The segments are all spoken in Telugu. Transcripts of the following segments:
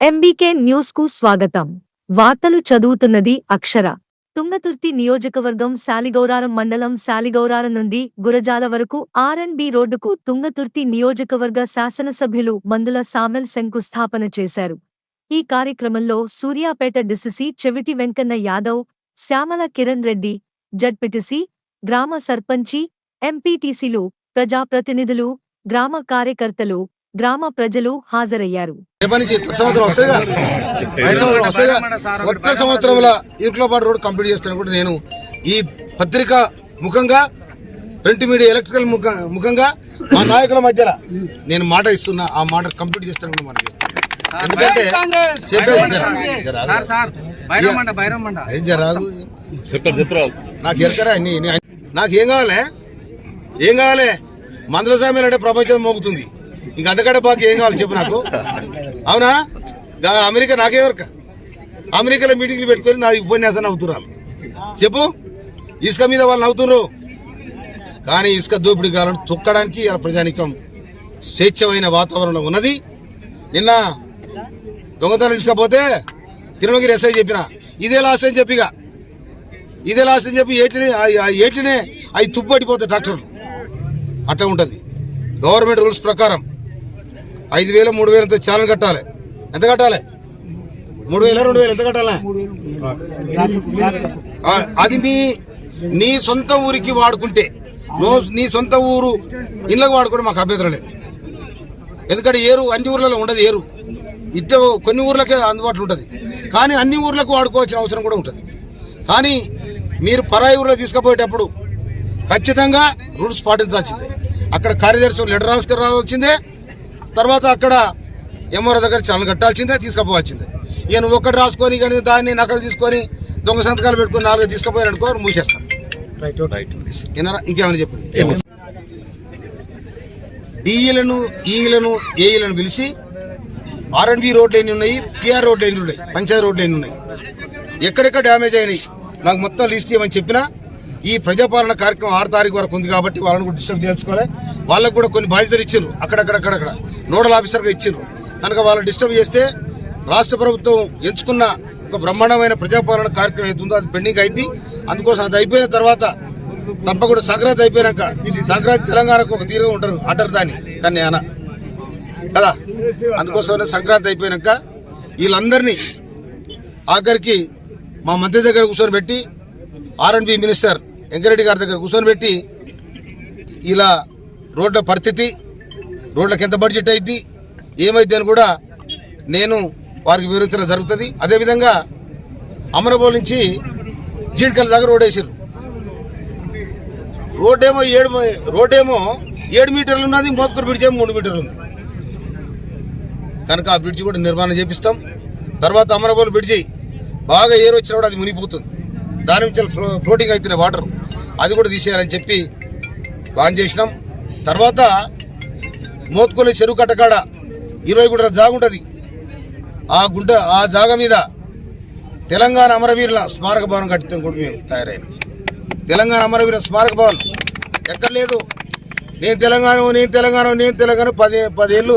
ఎంబీకే న్యూస్కు స్వాగతం. వార్తలు చదువుతున్నది అక్షర. తుంగతుర్తి నియోజకవర్గం శాలిగౌరారం మండలం శాలిగౌరారం నుండి గురజాల వరకు ఆర్ రోడ్డుకు తుంగతుర్తి నియోజకవర్గ శాసనసభ్యులు మందుల సామెల్ శంకుస్థాపన చేశారు. ఈ కార్యక్రమంలో సూర్యాపేట డిసిసి చెవిటి వెంకన్న యాదవ్ శ్యామల కిరణ్ రెడ్డి జడ్పిటిసి గ్రామ సర్పంచి ఎంపీటీసీలు ప్రజాప్రతినిధులు గ్రామ కార్యకర్తలు గ్రామ ప్రజలు హాజరయ్యారు. కొత్త సంవత్సరంలో ఈర్కులపాటు రోడ్ కంప్లీట్ చేస్తాను కూడా నేను ఈ పత్రిక ముఖంగా ప్రింట్ మీడియా ఎలక్ట్రికల్ ముఖ ముఖంగా మా నాయకుల మధ్యలో నేను మాట ఇస్తున్నా ఆ మాట కంప్లీట్ చేస్తాను కూడా మనం ఎందుకంటే చెప్పేది జరాగు? నాకు నీ- నాకు ఏం కావాలి? ఏం కావాలి? మందుల సామ్యాలు అంటే ప్రపంచం మోగుతుంది. ఇంక అంతకంటే బాగా ఏం కావాలి చెప్పు నాకు. అవునా? అమెరికా నాకే వరకు అమెరికాలో మీటింగ్లు పెట్టుకొని నా ఉపన్యాసం అవుతున్నారు చెప్పు. ఇసుక మీద వాళ్ళు నవ్వుతున్నారు. కానీ ఇసుక దోపిడీ కాలను తొక్కడానికి ఇలా ప్రజానికం స్వేచ్ఛమైన వాతావరణం ఉన్నది. నిన్న దొంగతనం తీసుకపోతే తిరుమలగిరి ఎస్ఐ చెప్పిన ఇదే లాస్ట్ అని చెప్పిగా ఇదే లాస్ట్ అని చెప్పి ఏటినే ఏటినే అవి తుప్పట్టిపోతాయి డాక్టర్లు. అట్లా ఉంటుంది. గవర్నమెంట్ రూల్స్ ప్రకారం ఐదు వేలు మూడు వేలతో ఛానల్ కట్టాలి. ఎంత కట్టాలి? మూడు వేల రెండు వేలు? ఎంత కట్టాలి? అది నీ నీ సొంత ఊరికి వాడుకుంటే నీ సొంత ఊరు ఇళ్ళకి వాడుకుంటే మాకు అభ్యంతరం లేదు. ఎందుకంటే ఏరు అన్ని ఊర్లలో ఉండదు ఏరు. ఇట్ట కొన్ని ఊర్లకే అందుబాటులో ఉంటుంది. కానీ అన్ని ఊర్లకు వాడుకోవాల్సిన అవసరం కూడా ఉంటుంది. కానీ మీరు పరాయి ఊర్లో తీసుకుపోయేటప్పుడు ఖచ్చితంగా రూల్స్ పాటించాల్సిందే. అక్కడ కార్యదర్శి లెటర్ రాసుకుని రావాల్సిందే తర్వాత అక్కడ ఎంఆర్ఓ దగ్గర చాలా కట్టాల్సిందే తీసుకుపోవాల్సిందే. ఇక నువ్వు ఒక్కటి రాసుకొని కానీ దాన్ని నకలు తీసుకొని దొంగ సంతకాలు పెట్టుకొని నాలుగు తీసుకుపోయారనుకో మూసేస్తాం. విన్నారా? ఇంకేమైనా చెప్పండి? డిఈలను ఈలను ఏఈలను పిలిచి ఆర్ఎండ్బి రోడ్లు ఎన్ని ఉన్నాయి పిఆర్ రోడ్లు ఎన్ని ఉన్నాయి పంచాయతీ రోడ్లు ఎన్ని ఉన్నాయి? ఎక్కడెక్కడ డ్యామేజ్ అయినాయి? నాకు మొత్తం లిస్ట్ ఇవ్వమని చెప్పినా ఈ ప్రజాపాలన కార్యక్రమం ఆరు తారీఖు వరకు ఉంది కాబట్టి వాళ్ళని కూడా డిస్టర్బ్ చేసుకోవాలి వాళ్ళకు కూడా కొన్ని బాధ్యతలు ఇచ్చిండ్రు. అక్కడక్కడక్కడక్కడ నోడల్ ఆఫీసర్గా ఇచ్చిండ్రు. కనుక వాళ్ళు డిస్టర్బ్ చేస్తే రాష్ట్ర ప్రభుత్వం ఎంచుకున్న ఒక బ్రహ్మాండమైన ప్రజాపాలన కార్యక్రమం అవుతుందో అది పెండింగ్ అయింది. అందుకోసం అది అయిపోయిన తర్వాత తప్పకుండా సంక్రాంతి అయిపోయినాక సంక్రాంతి తెలంగాణకు ఒక తీరుగా ఉంటారు అంటారు దాన్ని కానీ అన కదా? అందుకోసమే సంక్రాంతి అయిపోయినాక వీళ్ళందరినీ ఆఖరికి మా మంత్రి దగ్గర కూర్చొని పెట్టి ఆర్ఎండ్బి మినిస్టర్ వెంకరెడ్డి గారి దగ్గర కూర్చొని పెట్టి ఇలా రోడ్ల పరిస్థితి రోడ్లకు ఎంత బడ్జెట్ అయింది ఏమైంది అని కూడా నేను వారికి వివరించడం జరుగుతుంది. అదేవిధంగా అమరబోల్ నుంచి జీడికల దగ్గర రోడ్ వేసారు రోడ్డేమో ఏడు రోడ్డేమో ఏడు మీటర్లు ఉన్నది మోత్కూరు బ్రిడ్జ్ ఏమో మూడు మీటర్లు ఉంది. కనుక ఆ బ్రిడ్జ్ కూడా నిర్మాణం చేపిస్తాం. తర్వాత అమరబోల్ బ్రిడ్జి బాగా ఏరు వచ్చినప్పుడు అది మునిగిపోతుంది. దాని నుంచి ఫ్లో ఫ్లోటింగ్ అవుతున్నాయి వాటర్. అది కూడా తీసేయాలని చెప్పి ప్లాన్ చేసినాం. తర్వాత మోత్కొల్లి చెరువు కట్టకాడ ఇరవై గుంటల జాగ ఉంటుంది. ఆ గుంట ఆ జాగ మీద తెలంగాణ అమరవీరుల స్మారక భవనం కట్టితే కూడా మేము తయారైన. తెలంగాణ అమరవీర స్మారక భవన్ ఎక్కడ లేదు. నేను తెలంగాణ నేను తెలంగాణ నేను తెలంగాణ పది పదేళ్ళు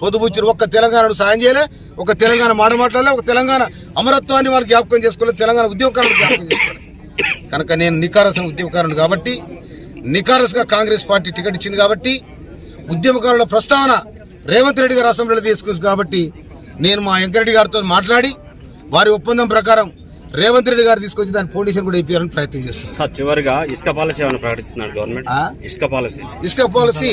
పొదుపుచ్చారు ఒక్క తెలంగాణను సాయం చేయలే ఒక తెలంగాణ మాట మాట్లాడలే ఒక తెలంగాణ అమరత్వాన్ని వారు జ్ఞాపకం చేసుకోలేదు తెలంగాణ ఉద్యోగకారులు జ్ఞాపకం చేసుకోలేదు కనుక నేను నికారసిన ఉద్యమకారుడు కాబట్టి నికారస్గా కాంగ్రెస్ పార్టీ టికెట్ ఇచ్చింది కాబట్టి ఉద్యమకారుల ప్రస్తావన రేవంత్ రెడ్డి గారు అసెంబ్లీలో తీసుకుంది కాబట్టి నేను మా వెంకరెడ్డి గారితో మాట్లాడి వారి ఒప్పందం ప్రకారం రేవంత్ రెడ్డి గారు తీసుకొచ్చి దాని ఫౌండేషన్ కూడా ఇప్పించాలని ప్రయత్నం చేస్తాను సార్ చివరిగా ఇసుక పాలసీ ఏమైనా ప్రకటిస్తున్నారు గవర్నమెంట్? ఇసుక పాలసీ. ఇసుక policy